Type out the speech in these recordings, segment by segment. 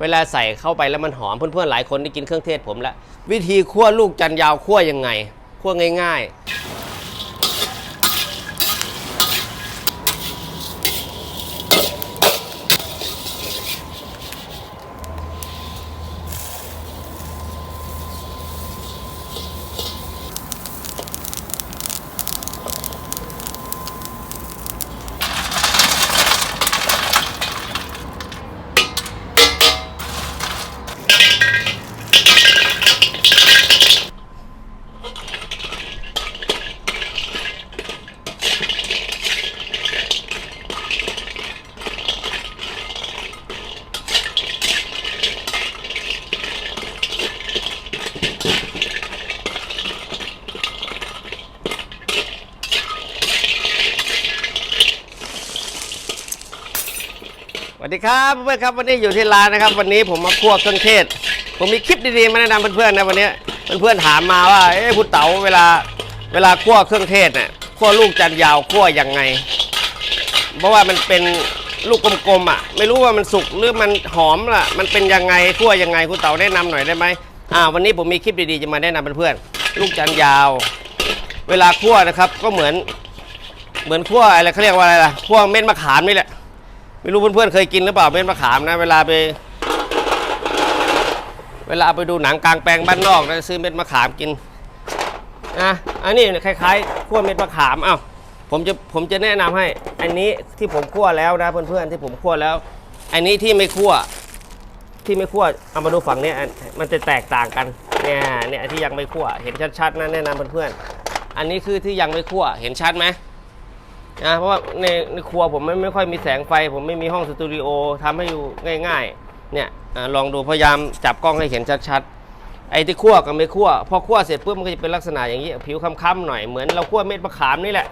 เวลาใส่เข้าไปแล้วมันหอมเพื่อนๆหลายคนได้กินเครื่องเทศผมแล้ววิธีคั่วลูกจันยาวคั่วยังไงคั่วง่าย ๆ สวัสดีครับเพื่อนครับวันนี้อยู่ที่ร้านนะครับ วันนี้ผมมาคั่วเครื่องเทศ ผมมีคลิปดีๆมาแนะนำเพื่อนๆนะวันนี้เพื่อนๆถามมาว่าเอ้พุทเต๋าเวลาเวลาคั่วเครื่องเทศเนี่ยคั่วลูกจันยาวคั่วยังไง เพราะว่ามันเป็นลูกกลมๆอะ ไม่รู้ว่ามันสุกหรือมันหอมล่ะ มันเป็นยังไงคั่วยังไงคุณเต๋าแนะนำหน่อยได้ไหมอ่าวันนี้ผมมีคลิปดีๆจะมาแนะนำเพื่อนๆลูกจันยาว เวลาคั่วนะครับก็เหมือน เหมือนคั่วอะไรเขาเรียกว่าอะไรล่ะคั่วเม็ดมะขามนี่แหละ ไม่รู้เพื่อนๆเคยกินหรือเปล่าเม็ดมะขามนะ เวลาไป เวลาไปดูหนังกลางแปลงบ้านนอกนะซื้อเม็ดมะขามกินนะอันนี้คล้ายๆคั่วเม็ดมะขามเอ้าผมจะผมจะแนะนำให้ อันนี้ที่ผมคั่วแล้วนะเพื่อนๆที่ผมคั่วแล้ว อันนี้ที่ไม่คั่ว ที่ไม่คั่วเอามาดูฝั่งนี้มันจะแตกต่างกันเนี่ยเนี่ยที่ยังไม่คั่ว เห็นชัดๆนะแนะนำเพื่อนๆอันนี้คือที่ยังไม่คั่วเห็นชัดไหม นะเพราะว่าในในครัวผมไม่ไม่ค่อยมีแสงไฟ ผมไม่มีห้องสตูดิโอทำให้อยู่ง่ายๆเนี่ยอาลองดูพยายามจับกล้องให้เห็นชัดๆไอ้ที่คั่วกับไม่คั่วพอคั่วเสร็จปุ๊บมันก็จะเป็นลักษณะอย่างนี้ ผิวค้ำๆหน่อยเหมือนเราคั่วเม็ดมะขามนี่แหละ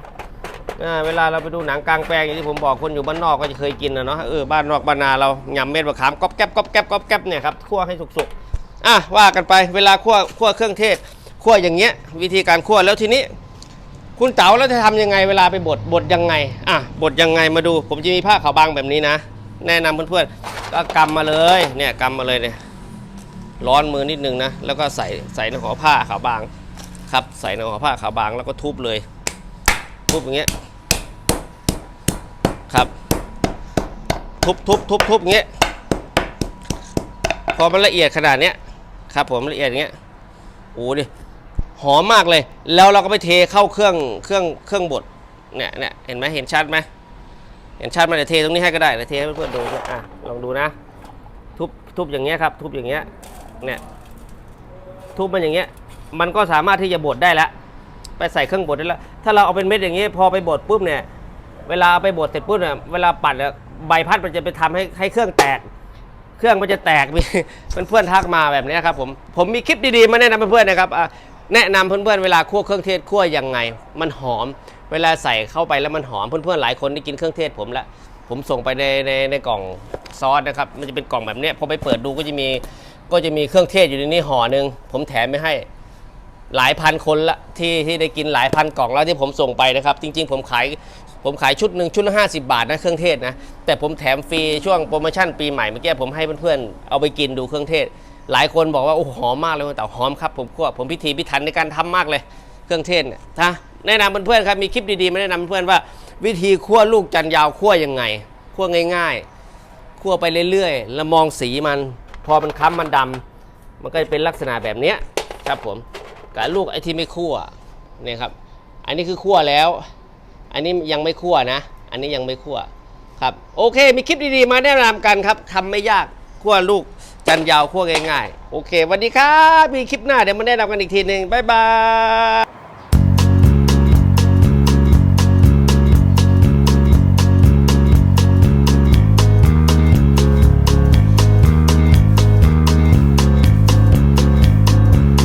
อ่าเวลาเราไปดูหนังกลางแปลงอย่างที่ผมบอกคนอยู่บ้านนอกก็จะเคยกินนะเนาะเออบ้านนอกบ้านนาเรายำเม็ดมะขามก๊อบแก๊บก๊อบแก๊บก๊อบแก๊บเนี่ยครับคั่วให้สุกๆอะว่ากันไปเวลาคั่วคั่วเครื่องเทศคั่วอย่างเงี้ยวิธีการคั่วแล้วทีนี้ คุณเต๋าแล้วจะทำยังไงเวลาไปบดบดยังไงอะบดยังไงมาดู ผมจะมีผ้าขาวบางแบบนี้นะ แนะนำเพื่อนๆก็กำมาเลยเนี่ยกำมาเลยเนี่ยร้อนมือนิดนึงนะ แล้วก็ใส่ใส่ในห่อผ้าขาวบางครับ ใส่ในห่อผ้าขาวบางแล้วก็ทุบเลย ทุบอย่างเงี้ยครับ ทุบทุบทุบทุบอย่างเงี้ยพอมันละเอียดขนาดเนี้ยครับผมละเอียดอย่างเงี้ยโอ้ดิ หอมมากเลย แล้วเราก็ไปเทเข้าเครื่องเครื่องเครื่องบดเนี่ยเนี่ยเห็นไหมเห็นชัดไหมเห็นชัดไหมเดี๋ยวเทตรงนี้ให้ก็ได้เดี๋ยวเทให้เพื่อนๆดูเนี่ยอะลองดูนะ ทุบทุบอย่างเงี้ยครับ ทุบอย่างเงี้ยเนี่ยทุบมันอย่างเงี้ย มันก็สามารถที่จะบดได้แล้วไปใส่เครื่องบดได้แล้ว ถ้าเราเอาเป็นเม็ดอย่างเงี้ยพอไปบดปุ๊บเนี่ยเวลาไปบดเสร็จปุ๊บเนี่ยเวลาปั่นเนี่ยใบพัดมันจะไปทำให้ให้เครื่องแตก เครื่องมันจะแตกมีเพื่อนๆทักมาแบบนี้ครับผมผมมีคลิปดีๆมาแนะนำเพื่อนๆนะครับอะ แนะนำเพื่อนๆเวลาคั่วเครื่องเทศคั่วยังไง มันหอม เวลาใส่เข้าไปแล้วมันหอมเพื่อนๆหลายคนได้กินเครื่องเทศผมละผมส่งไปในในในกล่องซอสนะครับมันจะเป็นกล่องแบบเนี้ยพอไปเปิดดูก็จะมีก็จะมีเครื่องเทศอยู่ในนี้ห่อหนึ่งผมแถมไม่ให้หลายพันคนละที่ที่ได้กินหลายพันกล่องแล้วที่ผมส่งไปนะครับ จริง ๆ ผมขายผมขายชุดหนึ่งชุดละ50 บาทนะเครื่องเทศนะแต่ผมแถมฟรีช่วงโปรโมชั่นปีใหม่เมื่อกี้ผมให้เพื่อนๆเอาไปกินดูเครื่องเทศ หลายคนบอกว่าโอ้หอมมากเลยแต่หอมครับผมคั่วผมพิธีพิถันในการทำมากเลยเครื่องเทศเนี่ยนะแนะนำเพื่อนๆครับมีคลิปดีๆมาแนะนำเพื่อนว่าวิธีคั่วลูกจันยาวคั่วยังไงคั่วง่าย ๆคั่วไปเรื่อยๆ แล้วมองสีมัน พอมันค้ำมันดำมันก็จะเป็นลักษณะแบบเนี้ยครับผมกับลูกไอ้ที่ไม่คั่วเนี่ยครับ อันนี้คือคั่วแล้ว อันนี้ยังไม่คั่วนะ อันนี้ยังไม่คั่วครับโอเค มีคลิปดีๆมาแนะนำกันครับทำไม่ยากคั่วลูก จันยาวคั่วง่ายๆ โอเค วันนี้ครับ มีคลิปหน้าเดี๋ยวมาแนะนำกันอีกทีหนึ่งบ๊ายบาย